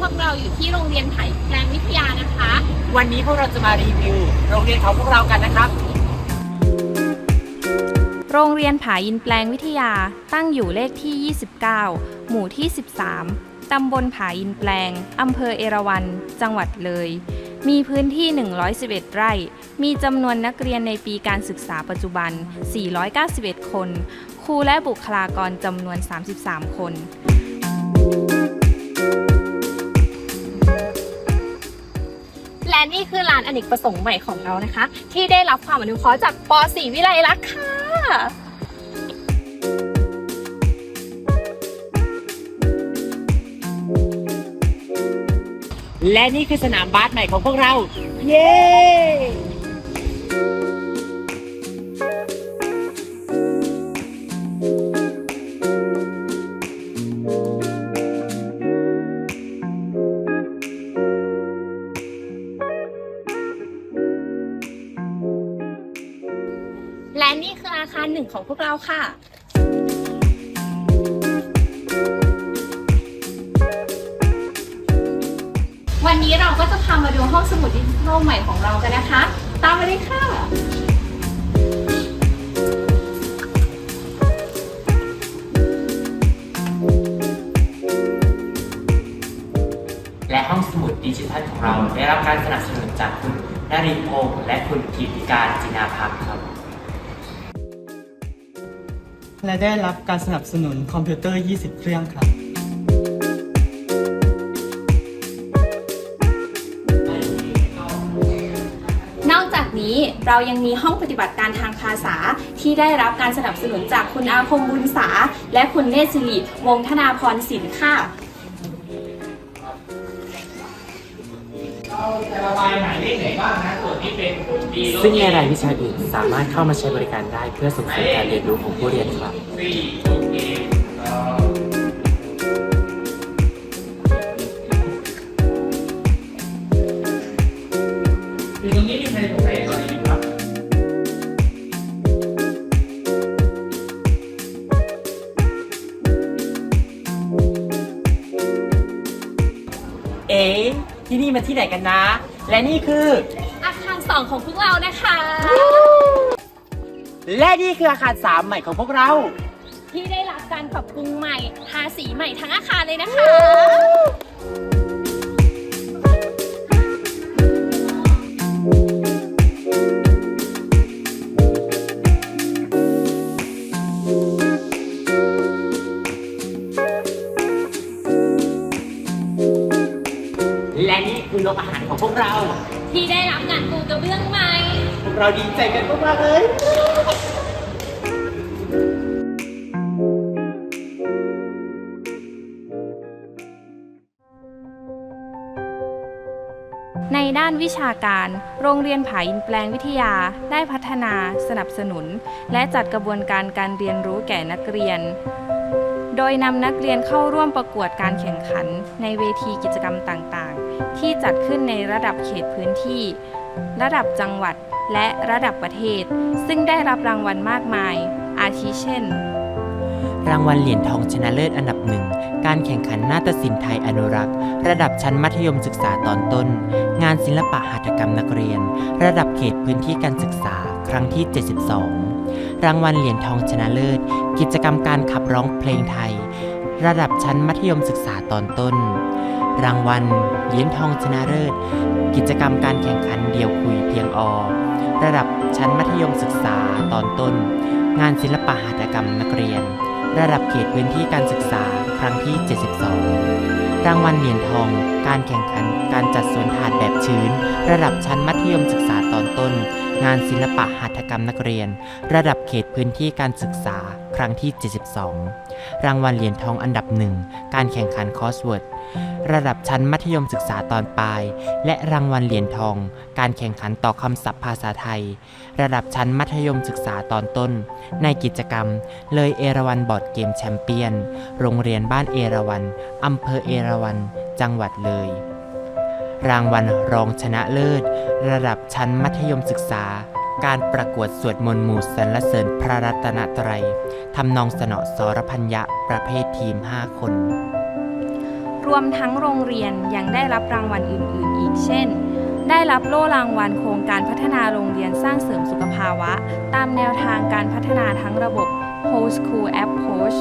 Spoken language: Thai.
พวกเราอยู่ที่โรงเรียนไผ่แปลงวิทยานะคะ วันนี้พวกเราจะมารีวิว โรงเรียนของพวกเรากันนะครับ โรงเรียนผายินแปลงวิทยาตั้งอยู่เลขที่ 29 หมู่ที่ 13 ตำบลผายินแปลง อำเภอเอราวัณ จังหวัดเลย มีพื้นที่ 111 ไร่ มีจำนวนนักเรียนในปีการศึกษาปัจจุบัน 491 คน ครูและบุคลากรจำนวน 33 คน และนี่คือลานอเนกประสงค์ใหม่ของเรานะคะ ที่ได้รับความอนุเคราะห์จากป .4 วิไลลักษณ์ค่ะและนี่คือสนามบาสใหม่ของพวกเรา เย้าคารหนึ่งของพวกเราค่ะวันนี้เราก็จะพามาดูห้องสมุดดิจิทัลใหม่ของเรากันนะคะ ตามมาเลยค่ะ และห้องสมุดดิจิทัลของเราได้รับการสนับสนุนจากคุณนารินทร์พงษ์และคุณกิติการจินาพักครับ และได้รับการสนับสนุนคอมพิวเตอร์ 20 เครื่องครับ นอกจากนี้เรายังมีห้องปฏิบัติการทางภาษาที่ได้รับการสนับสนุนจากคุณอาคมบุญษา และคุณเนตรสิริวงศ์ธนาพรสินค่ะ ศิลป์ค่ะซึ่งในรายวิชาอื่นสามารถเข้ามาใช้บริการได้เพื่อส่งเสริมการเรียนรู้ของผู้เรียนครับเอ๊ะที่นี่มันที่ไหนกันนะ และนี่คืออาคารสองของพวกเรานะคะ และนี่คืออาคารสามใหม่ของพวกเรา ที่ได้รับการปรับปรุงใหม่ทาสีใหม่ทั้งอาคารเลยนะคะและ นี่คือโรงอาหารของพวกเรา ที่ได้รับงานปูกระเบื้องใหม่ พวกเราดีใจกันมากๆเลย ในด้านวิชาการ โรงเรียนผายินแปลงวิทยาได้พัฒนา สนับสนุน และจัดกระบวนการการเรียนรู้แก่นักเรียน โดยนำนักเรียนเข้าร่วมประกวดการแข่งขันในเวทีกิจกรรมต่างๆ ที่จัดขึ้นในระดับเขตพื้นที่ ระดับจังหวัดและระดับประเทศ ซึ่งได้รับรางวัลมากมาย อาทิเช่น รางวัลเหรียญทองชนะเลิศอันดับหนึ่ง การแข่งขันนาฏศิลป์ไทยอนุรักษ์ ระดับชั้นมัธยมศึกษาตอนต้น งานศิลปะหัตถกรรมนักเรียน ระดับเขตพื้นที่การศึกษา ครั้งที่ 72 รางวัลเหรียญทองชนะเลิศ กิจกรรมการขับร้องเพลงไทย ระดับชั้นมัธยมศึกษาตอนต้น รางวัลเหรียญทองชนะเลิศ กิจกรรมการแข่งขันเดี่ยวคุยเพียงอ ระดับชั้นมัธยมศึกษาตอนต้น งานศิลปะหัตถกรรมนักเรียน ระดับเขตพื้นที่การศึกษาครั้งที่ 72 รางวัลเหรียญทอง การแข่งขันการจัดสวนถาดแบบชื้น ระดับชั้นมัธยมศึกษาตอนต้น งานศิลปะหัตถกรรมนักเรียน ระดับเขตพื้นที่การศึกษาครั้งที่ 72 รางวัลเหรียญทองอันดับหนึ่ง การแข่งขันคอสเวิร์ดระดับชั้นมัธยมศึกษาตอนปลาย และรางวัลเหรียญทอง การแข่งขันต่อคำศัพท์ภาษาไทย ระดับชั้นมัธยมศึกษาตอนต้น ในกิจกรรม เลยเอราวันบอร์ดเกมแชมเปี้ยน โรงเรียนบ้านเอราวันอำเภอเอราวัน จังหวัดเลย รางวัลรองชนะเลิศ ระดับชั้นมัธยมศึกษา การประกวดสวดมนต์หมู่สรรเสริญพระรัตนตรัยทำนองสนอสรพัญญะประเภททีม 5 คน รวมทั้งโรงเรียนยังได้รับรางวัลอื่น ๆ อีกเช่น ได้รับโล่รางวัลโครงการพัฒนาโรงเรียนสร้างเสริมสุขภาวะ ตามแนวทางการพัฒนาทั้งระบบ Whole School Approach